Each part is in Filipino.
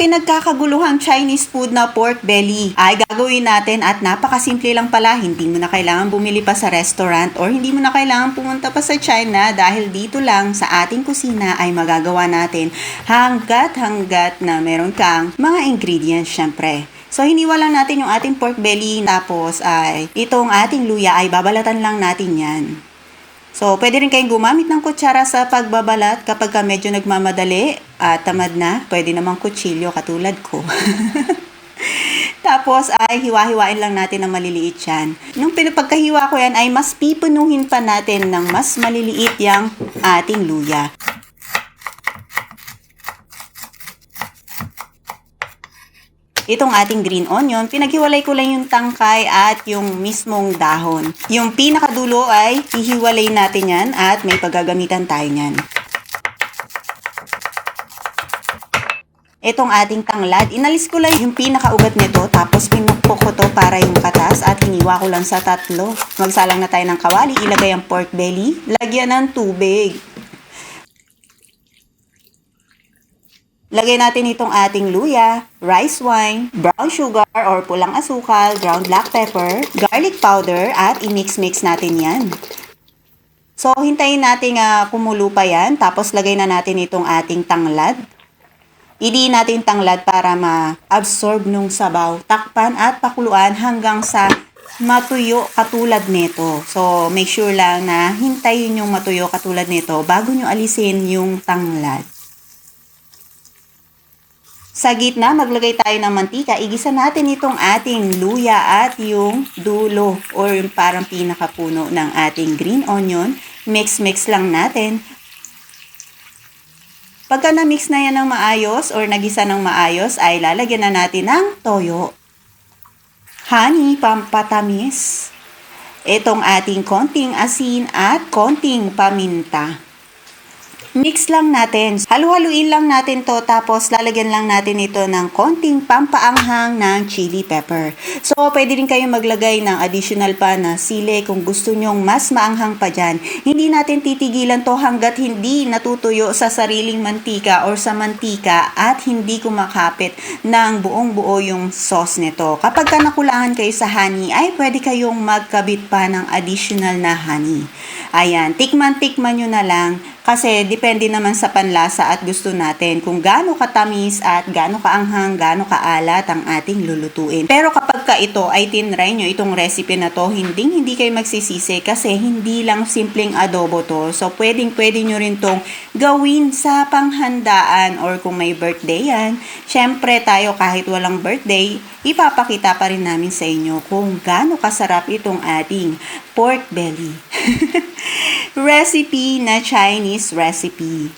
pinagkakaguluhang Chinese food na pork belly ay gagawin natin at napakasimple lang pala. Hindi mo na kailangan bumili pa sa restaurant or hindi mo na kailangan pumunta pa sa China dahil dito lang sa ating kusina ay magagawa natin hanggat hanggat na meron kang mga ingredients syempre. So, hiniwa lang natin yung ating pork belly tapos ay itong ating luya ay babalatan lang natin yan. So, pwede rin kayong gumamit ng kutsara sa pagbabalat kapag ka medyo nagmamadali at tamad na. Pwede namang kutsilyo katulad ko. Tapos ay hiwa-hiwain lang natin ng maliliit yan. Nung pinapagkahiwa ko yan ay mas pipunuhin pa natin ng mas maliliit yung ating luya. Itong ating green onion, pinaghiwalay ko lang yung tangkay at yung mismong dahon. Yung pinakadulo ay hihiwalay natin yan at may paggagamitan tayo niyan. Itong ating tanglad, inalis ko lang yung pinakaugat nito tapos pinukpok ko to para yung katas at hiniwa ko lang sa tatlo. Magsalang na tayo ng kawali, ilagay ang pork belly, lagyan ng tubig. Lagay natin itong ating luya, rice wine, brown sugar or pulang asukal, ground black pepper, garlic powder at i-mix-mix natin yan. So, hintayin natin uh, kumulo pa yan. Tapos, lagay na natin itong ating tanglad. Idi natin tanglad para ma-absorb nung sabaw. Takpan at pakuluan hanggang sa matuyo katulad nito. So, make sure lang na hintayin yung matuyo katulad nito bago nyo alisin yung tanglad. Sa gitna, maglagay tayo ng mantika. Igisa natin itong ating luya at yung dulo or yung parang pinakapuno ng ating green onion. Mix-mix lang natin. Pagka na-mix na yan ng maayos or nagisa ng maayos, ay lalagyan na natin ng toyo. Honey, pampatamis. Itong ating konting asin at konting paminta. Mix lang natin. Halu-haluin lang natin to tapos lalagyan lang natin ito ng konting pampaanghang ng chili pepper. So, pwede rin kayong maglagay ng additional pa na sili kung gusto nyong mas maanghang pa dyan. Hindi natin titigilan to hanggat hindi natutuyo sa sariling mantika or sa mantika at hindi kumakapit ng buong buo yung sauce nito. Kapag ka nakulangan kayo sa honey, ay pwede kayong magkabit pa ng additional na honey. Ayan, tikman-tikman nyo na lang kasi depende naman sa panlasa at gusto natin kung gaano katamis at gaano kaanghang, gaano kaalat ang ating lulutuin. Pero kapag ka ito ay tinry nyo itong recipe na to, hindi hindi kayo magsisisi kasi hindi lang simpleng adobo to. So pwedeng pwede nyo rin tong gawin sa panghandaan or kung may birthday yan. Syempre tayo kahit walang birthday, ipapakita pa rin namin sa inyo kung gaano kasarap itong ating pork belly. recipe na Chinese recipe.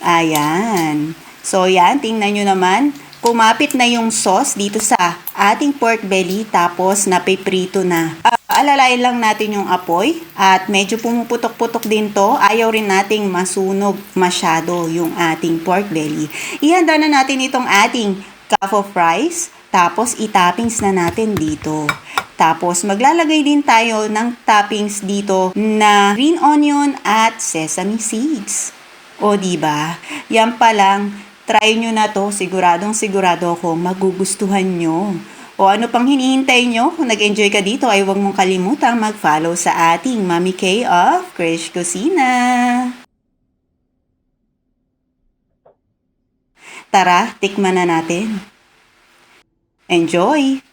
Ayan. So, yan. Tingnan nyo naman. Kumapit na yung sauce dito sa ating pork belly tapos napiprito na. Uh, alalayan lang natin yung apoy at medyo pumuputok-putok din to. Ayaw rin nating masunog masyado yung ating pork belly. Ihanda na natin itong ating cup of rice tapos itappings na natin dito. Tapos, maglalagay din tayo ng toppings dito na green onion at sesame seeds. O, di ba? Yan pa lang, try nyo na to. Siguradong sigurado ako magugustuhan nyo. O ano pang hinihintay nyo? Kung nag-enjoy ka dito ay huwag mong kalimutang mag-follow sa ating Mami K of Krish Kusina. Tara, tikman na natin. Enjoy!